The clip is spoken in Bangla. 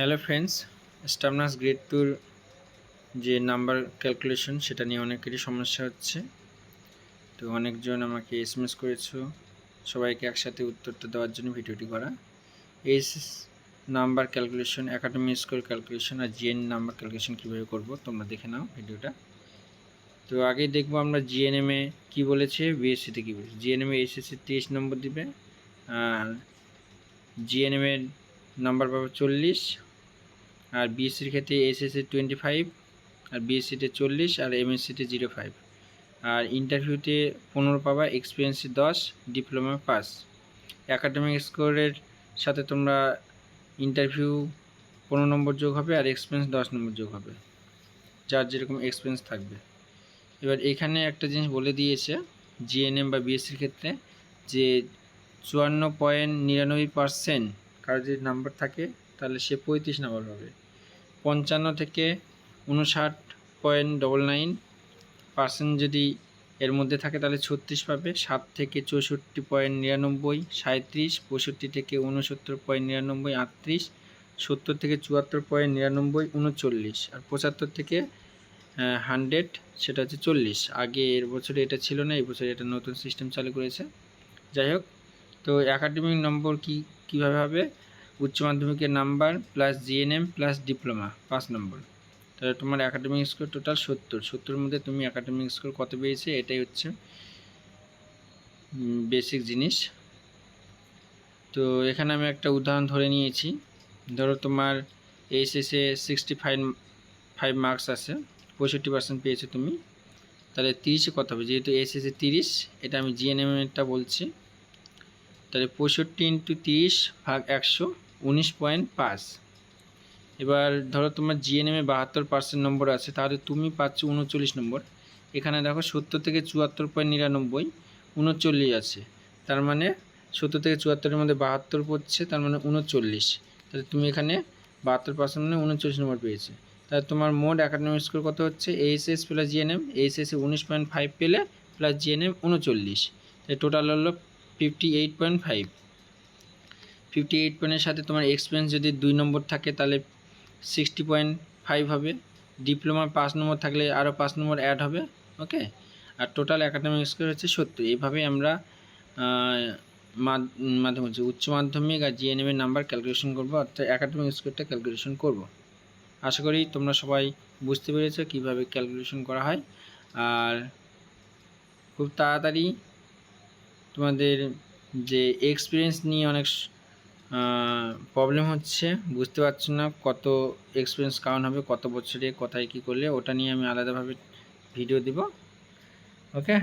হ্যালো ফ্রেন্ডস স্টামনাস গ্রেড টুর যে নাম্বার ক্যালকুলেশন সেটা নিয়ে অনেকেরই সমস্যা হচ্ছে। তো অনেকজন আমাকে এস এম এস করেছ, সবাইকে একসাথে উত্তরটা দেওয়ার জন্য ভিডিওটি করা। S number calculation academy score calculation আর জিএন নাম্বার ক্যালকুলেশন কীভাবে করব, তোমরা দেখে নাও ভিডিওটা। তো আগে দেখব আমরা জিএনএমে কী বলেছে বিএসসিতে কী বলেছে। জিএনএমে এসএসসি তেইশ নম্বর দিবে, আর জিএনএমের নাম্বার পাবে চল্লিশ আর বিএসসির ক্ষেত্রে এসএসসি টোয়েন্টি ফাইভ আর বিএসসিতে চল্লিশ, আর এমএসসিতে জিরো ফাইভ আর ইন্টারভিউতে পনেরো পাবা এক্সপিরিয়েন্সে দশ ডিপ্লোমা পাস একাডেমিক স্কোরের সাথে তোমরা ইন্টারভিউ পনেরো নম্বর যোগ হবে, আর এক্সপিরিয়েন্স দশ নম্বর যোগ হবে। যার যেরকম এক্সপিরিয়েন্স থাকবে। এবার এখানে একটা জিনিস বলে দিয়েছে জিএনএম বা বিএসসির ক্ষেত্রে যে চুয়ান্ন পয়েন্ট নিরানব্বই পার্সেন্ট কারও যদি নাম্বার থাকে তাহলে সে পঁয়ত্রিশ নম্বর পাবে পঞ্চান্ন থেকে উনষাট পয়েন্ট ডবল নাইন পার্সেন্ট যদি এর মধ্যে থাকে তাহলে ছত্রিশ পাবে। সাত থেকে চৌষট্টি পয়েন্ট নিরানব্বই সাঁত্রিশ পঁয়ষট্টি থেকে উনসত্তর পয়েন্ট নিরানব্বই, আটত্রিশ, সত্তর থেকে চুয়াত্তর পয়েন্ট নিরানব্বই উনচল্লিশ আর পঁচাত্তর থেকে হান্ড্রেড সেটা হচ্ছে চল্লিশ। আগে এর বছরে এটা ছিল না, এই বছরে এটা নতুন সিস্টেম চালু করেছে। যাই হোক, তো একাডেমিক নম্বর কি, কীভাবে হবে? উচ্চ মাধ্যমিকের number plus GNM plus diploma পাঁচ নম্বর। তাহলে তোমার একাডেমিক স্কোর টোটাল সত্তর। সত্তরের মধ্যে তুমি একাডেমিক স্কোর কত পেয়েছে? এটাই হচ্ছে বেসিক জিনিস। তো এখানে আমি একটা উদাহরণ ধরে নিয়েছি। ধরো তোমার এইচএসে সিক্সটি ফাইভ ফাইভ মার্কস আছে, পঁয়ষট্টি পার্সেন্ট পেয়েছ তুমি। তাহলে তিরিশে কত হবে? যেহেতু এইচএসে তিরিশ, এটা আমি জিএনএমটা বলছি। তাহলে পঁয়ষট্টি ইন্টু তিরিশ ভাগ একশো উনিশ পয়েন্ট পাঁচ। এবার ধরো তোমার জিএনএমে বাহাত্তর পার্সেন্ট নম্বর আছে, তাহলে তুমি পাচ্ছ উনচল্লিশ নম্বর। এখানে দেখো সত্তর থেকে চুয়াত্তর পয়েন্ট নিরানব্বই, উনচল্লিশ আছে। তার মানে সত্তর থেকে চুয়াত্তরের মধ্যে বাহাত্তর পড়ছে, তার মানে উনচল্লিশ। তাহলে তুমি এখানে বাহাত্তর পার্সেন্ট মানে উনচল্লিশ নম্বর পেয়েছে। তাহলে তোমার মোট একাডেমিক স্কোর কত হচ্ছে? এইচএস প্লাস জিএনএম এইচএসে উনিশ পয়েন্ট ফাইভ পেলে প্লাস জিএনএম উনচল্লিশ। তাহলে টোটাল হলো fifty eight point five fifty eight পয়েন্টের সাথে তোমার এক্সপিরিয়েন্স যদি দুই নম্বর থাকে, তাহলে সিক্সটি পয়েন্ট ফাইভ হবে। ডিপ্লোমা পাঁচ নম্বর থাকলে আরও পাঁচ নম্বর অ্যাড হবে ওকে আর টোটাল একাডেমিক স্কোর হচ্ছে সত্তর। এইভাবেই আমরা মাধ্যম হচ্ছে উচ্চ মাধ্যমিক আর জিএনএমের নাম্বার ক্যালকুলেশন করব, অর্থাৎ একাডেমিক স্কোরটা ক্যালকুলেশন করব। আশা করি তোমরা সবাই বুঝতে পেরেছ কীভাবে ক্যালকুলেশন করা হয়। আর খুব তাড়াতাড়ি তোমাদের যে এক্সপিরিয়েন্স নিয়ে অনেক প্রবলেম হচ্ছে, বুঝতে পারছ না কত এক্সপিরিয়েন্স কাউন্ট হবে, কত বছরে, কোথায় কী করলে, ওটা নিয়ে আমি আলাদাভাবে ভিডিও দিব ওকে